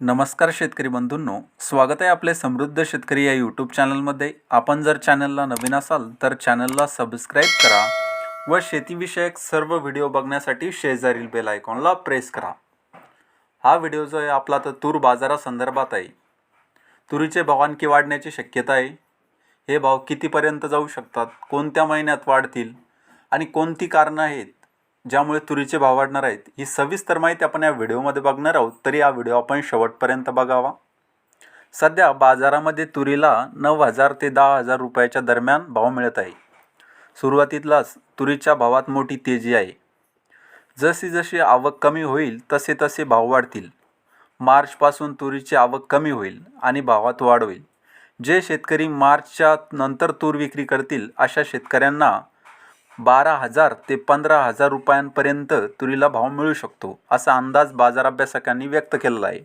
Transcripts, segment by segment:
नमस्कार शेतकरी बंधूंनो स्वागत आहे आपले समृद्ध शेतकरी या यूट्यूब चॅनलमध्ये आपण जर चॅनलला नवीन असाल तर चॅनलला सबस्क्राईब करा व शेतीविषयक सर्व व्हिडिओ बघण्यासाठी शेजारील बेल आयकॉनला प्रेस करा. हा व्हिडिओ जो आहे आपला तर तूर बाजारासंदर्भात आहे. तुरीचे भाव आणखी वाढण्याची शक्यता आहे. हे भाव कितीपर्यंत जाऊ शकतात कोणत्या महिन्यात वाढतील आणि कोणती कारणं आहेत ज्यामुळे तुरीचे भाव वाढणार आहेत ही सविस्तर माहिती आपण या व्हिडिओमध्ये बघणार आहोत. तरी हा व्हिडिओ आपण शेवटपर्यंत बघावा. सध्या बाजारामध्ये तुरीला नऊ हजार ते दहा हजार रुपयाच्या दरम्यान भाव मिळत आहे. सुरुवातीलाच तुरीच्या भावात मोठी तेजी आहे. जशी जशी आवक कमी होईल तसे तसे भाव वाढतील. मार्चपासून तुरीची आवक कमी होईल आणि भावात वाढ होईल. जे शेतकरी मार्चच्या नंतर तूर विक्री करतील अशा शेतकऱ्यांना बारा हजार ते पंधरा हजार रुपयांपर्यंत तुरीला भाव मिळू शकतो असा अंदाज बाजार अभ्यासकांनी व्यक्त केलेला आहे.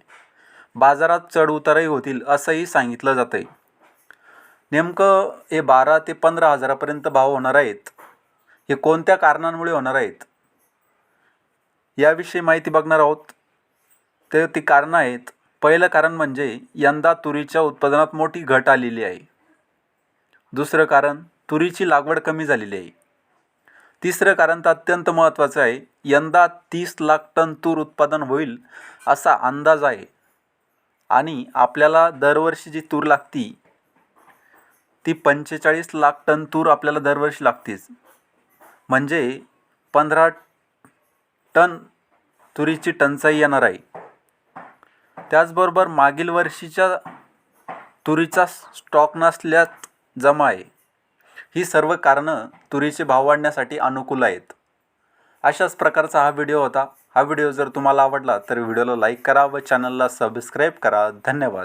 बाजारात चढउतारही होतील असंही सांगितलं जातं आहे नेमकं हे बारा ते पंधरा हजारापर्यंत भाव होणार आहेत हे कोणत्या कारणांमुळे होणार आहेत याविषयी माहिती बघणार आहोत. ते ती कारणं आहेत. पहिलं कारण म्हणजे यंदा तुरीच्या उत्पादनात मोठी घट आलेली आहे. दुसरं कारण तुरीची लागवड कमी झालेली आहे. तिसरं कारण तर अत्यंत महत्त्वाचं आहे यंदा तीस लाख टन तूर उत्पादन होईल असा अंदाज आहे. आणि आपल्याला दरवर्षी जी तूर लागती ती पंचेचाळीस लाख टन तूर आपल्याला दरवर्षी लागतेच. म्हणजे पंधरा टन तुरीची टंचाई येणार आहे. त्याचबरोबर मागील वर्षीच्या तुरीचा स्टॉक नसल्यात जमा आहे. ही सर्व कारणं तुरीचे भाव वाढण्यासाठी अनुकूल आहेत. अशाच प्रकारचा हा व्हिडिओ होता. हा व्हिडिओ जर तुम्हाला आवडला तर व्हिडिओला लाईक करा व चॅनलला सबस्क्राईब करा. धन्यवाद.